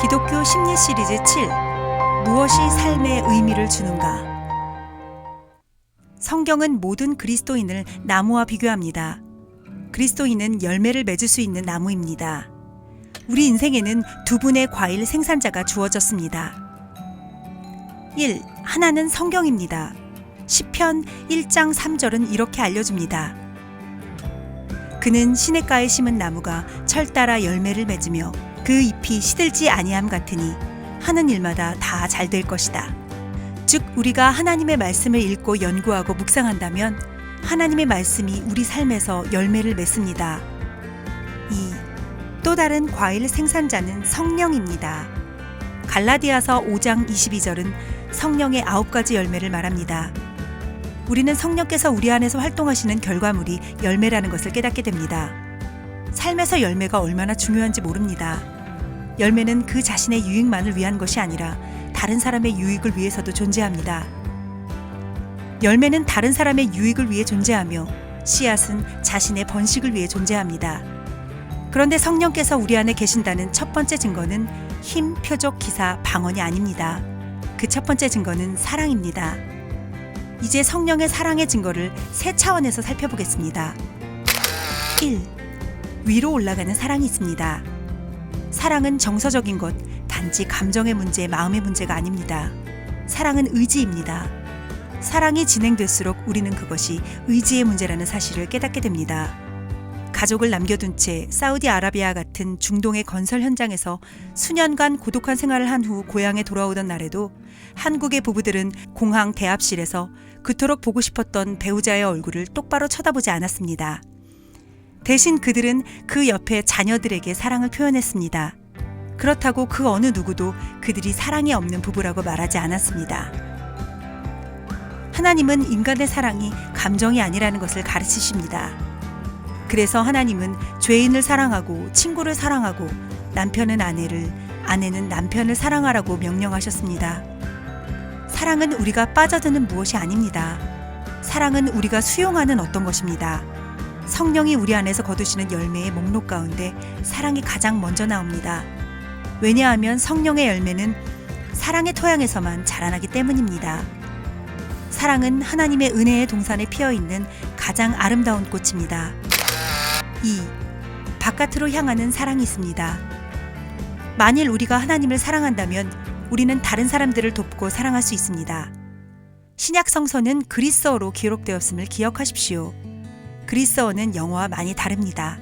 기독교 심리 시리즈 7 무엇이 삶의 의미를 주는가 성경은 모든 그리스도인을 나무와 비교합니다. 그리스도인은 열매를 맺을 수 있는 나무입니다. 우리 인생에는 두 분의 과일 생산자가 주어졌습니다. 1. 하나는 성경입니다. 시편 1장 3절은 이렇게 알려줍니다. 그는 시냇가에 심은 나무가 철 따라 열매를 맺으며 그 잎이 시들지 아니함 같으니 하는 일마다 다 잘 될 것이다. 즉 우리가 하나님의 말씀을 읽고 연구하고 묵상한다면 하나님의 말씀이 우리 삶에서 열매를 맺습니다. 2. 또 다른 과일 생산자는 성령입니다. 갈라디아서 5장 22절은 성령의 아홉 가지 열매를 말합니다. 우리는 성령께서 우리 안에서 활동하시는 결과물이 열매라는 것을 깨닫게 됩니다. 삶에서 열매가 얼마나 중요한지 모릅니다. 열매는 그 자신의 유익만을 위한 것이 아니라 다른 사람의 유익을 위해서도 존재합니다. 열매는 다른 사람의 유익을 위해 존재하며 씨앗은 자신의 번식을 위해 존재합니다. 그런데 성령께서 우리 안에 계신다는 첫 번째 증거는 힘, 표적, 기사, 방언이 아닙니다. 그 첫 번째 증거는 사랑입니다. 이제 성령의 사랑의 증거를 세 차원에서 살펴보겠습니다. 1. 위로 올라가는 사랑이 있습니다. 사랑은 정서적인 것, 단지 감정의 문제, 마음의 문제가 아닙니다. 사랑은 의지입니다. 사랑이 진행될수록 우리는 그것이 의지의 문제라는 사실을 깨닫게 됩니다. 가족을 남겨둔 채 사우디아라비아 같은 중동의 건설 현장에서 수년간 고독한 생활을 한 후 고향에 돌아오던 날에도 한국의 부부들은 공항 대합실에서 그토록 보고 싶었던 배우자의 얼굴을 똑바로 쳐다보지 않았습니다. 대신 그들은 그 옆에 자녀들에게 사랑을 표현했습니다. 그렇다고 그 어느 누구도 그들이 사랑이 없는 부부라고 말하지 않았습니다. 하나님은 인간의 사랑이 감정이 아니라는 것을 가르치십니다. 그래서 하나님은 죄인을 사랑하고 친구를 사랑하고 남편은 아내를, 아내는 남편을 사랑하라고 명령하셨습니다. 사랑은 우리가 빠져드는 무엇이 아닙니다. 사랑은 우리가 수용하는 어떤 것입니다. 성령이 우리 안에서 거두시는 열매의 목록 가운데 사랑이 가장 먼저 나옵니다. 왜냐하면 성령의 열매는 사랑의 토양에서만 자라나기 때문입니다. 사랑은 하나님의 은혜의 동산에 피어 있는 가장 아름다운 꽃입니다. 2. 바깥으로 향하는 사랑이 있습니다. 만일 우리가 하나님을 사랑한다면 우리는 다른 사람들을 돕고 사랑할 수 있습니다. 신약 성서는 그리스어로 기록되었음을 기억하십시오. 그리스어는 영어와 많이 다릅니다.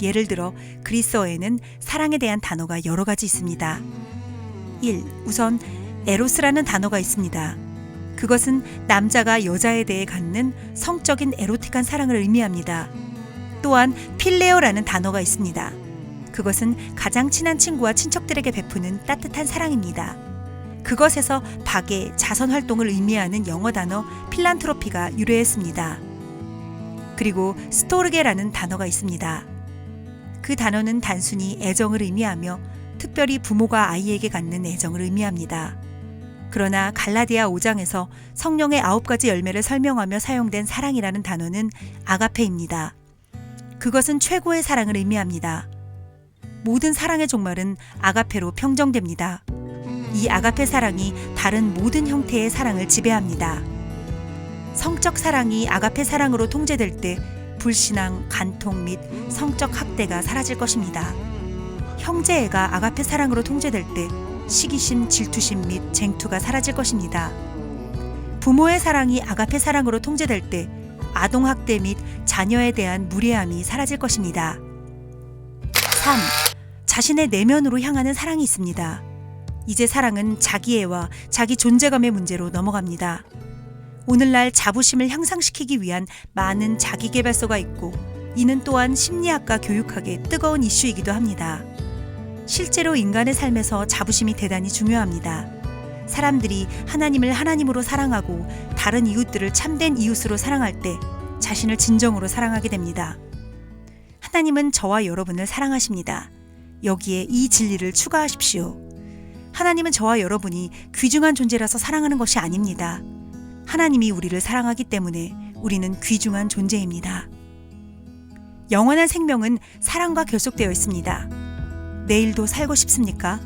예를 들어 그리스어에는 사랑에 대한 단어가 여러 가지 있습니다. 1. 우선 에로스라는 단어가 있습니다. 그것은 남자가 여자에 대해 갖는 성적인 에로틱한 사랑을 의미합니다. 또한 필레오라는 단어가 있습니다. 그것은 가장 친한 친구와 친척들에게 베푸는 따뜻한 사랑입니다. 그것에서 박의 자선 활동을 의미하는 영어 단어 필란트로피가 유래했습니다. 그리고 스토르게라는 단어가 있습니다. 그 단어는 단순히 애정을 의미하며 특별히 부모가 아이에게 갖는 애정을 의미합니다. 그러나 갈라디아 5장에서 성령의 아홉 가지 열매를 설명하며 사용된 사랑이라는 단어는 아가페입니다. 그것은 최고의 사랑을 의미합니다. 모든 사랑의 종말은 아가페로 평정됩니다. 이 아가페 사랑이 다른 모든 형태의 사랑을 지배합니다. 성적 사랑이 아가페 사랑으로 통제될 때 불신앙, 간통 및 성적 학대가 사라질 것입니다. 형제애가 아가페 사랑으로 통제될 때 시기심, 질투심 및 쟁투가 사라질 것입니다. 부모의 사랑이 아가페 사랑으로 통제될 때 아동 학대 및 자녀에 대한 무례함이 사라질 것입니다. 3. 자신의 내면으로 향하는 사랑이 있습니다. 이제 사랑은 자기애와 자기 존재감의 문제로 넘어갑니다. 오늘날 자부심을 향상시키기 위한 많은 자기개발서가 있고 이는 또한 심리학과 교육학의 뜨거운 이슈이기도 합니다. 실제로 인간의 삶에서 자부심이 대단히 중요합니다. 사람들이 하나님을 하나님으로 사랑하고 다른 이웃들을 참된 이웃으로 사랑할 때 자신을 진정으로 사랑하게 됩니다. 하나님은 저와 여러분을 사랑하십니다. 여기에 이 진리를 추가하십시오. 하나님은 저와 여러분이 귀중한 존재라서 사랑하는 것이 아닙니다. 하나님이 우리를 사랑하기 때문에 우리는 귀중한 존재입니다. 영원한 생명은 사랑과 결속되어 있습니다. 내일도 살고 싶습니까?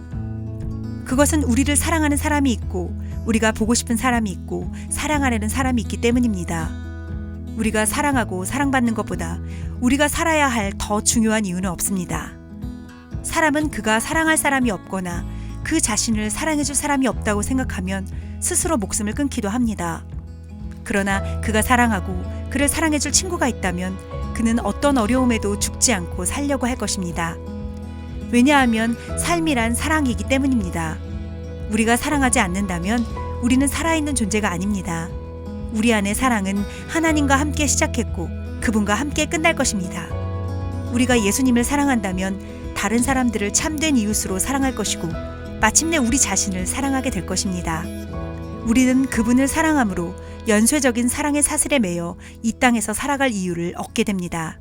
그것은 우리를 사랑하는 사람이 있고 우리가 보고 싶은 사람이 있고 사랑하려는 사람이 있기 때문입니다. 우리가 사랑하고 사랑받는 것보다 우리가 살아야 할 더 중요한 이유는 없습니다. 사람은 그가 사랑할 사람이 없거나 그 자신을 사랑해줄 사람이 없다고 생각하면 스스로 목숨을 끊기도 합니다. 그러나 그가 사랑하고 그를 사랑해줄 친구가 있다면 그는 어떤 어려움에도 죽지 않고 살려고 할 것입니다. 왜냐하면 삶이란 사랑이기 때문입니다. 우리가 사랑하지 않는다면 우리는 살아있는 존재가 아닙니다. 우리 안의 사랑은 하나님과 함께 시작했고 그분과 함께 끝날 것입니다. 우리가 예수님을 사랑한다면 다른 사람들을 참된 이웃으로 사랑할 것이고 마침내 우리 자신을 사랑하게 될 것입니다. 우리는 그분을 사랑함으로 연쇄적인 사랑의 사슬에 매여 이 땅에서 살아갈 이유를 얻게 됩니다.